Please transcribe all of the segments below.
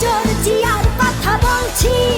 遮着机要的把她抱起。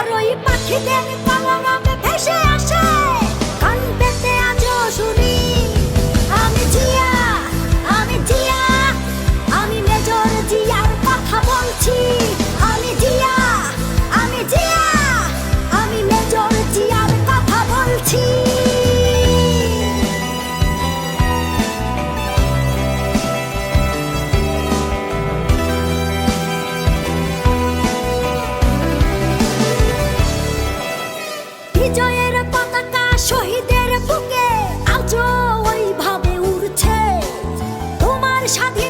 อร่อยปักคิดเองในความ বিজয়ের পতাকা শহীদের বুকে আজও ওইভাবে উড়ছে। তোমার স্বাধীনতা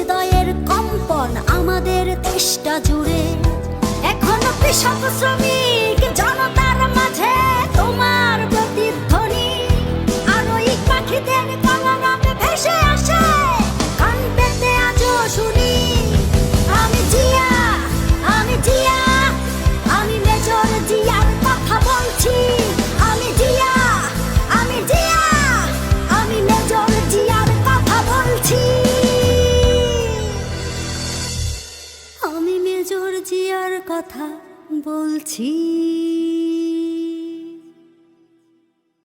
দেশটা জুড়ে এখনও কৃষক শ্রমিক জনতার কথা বলছি।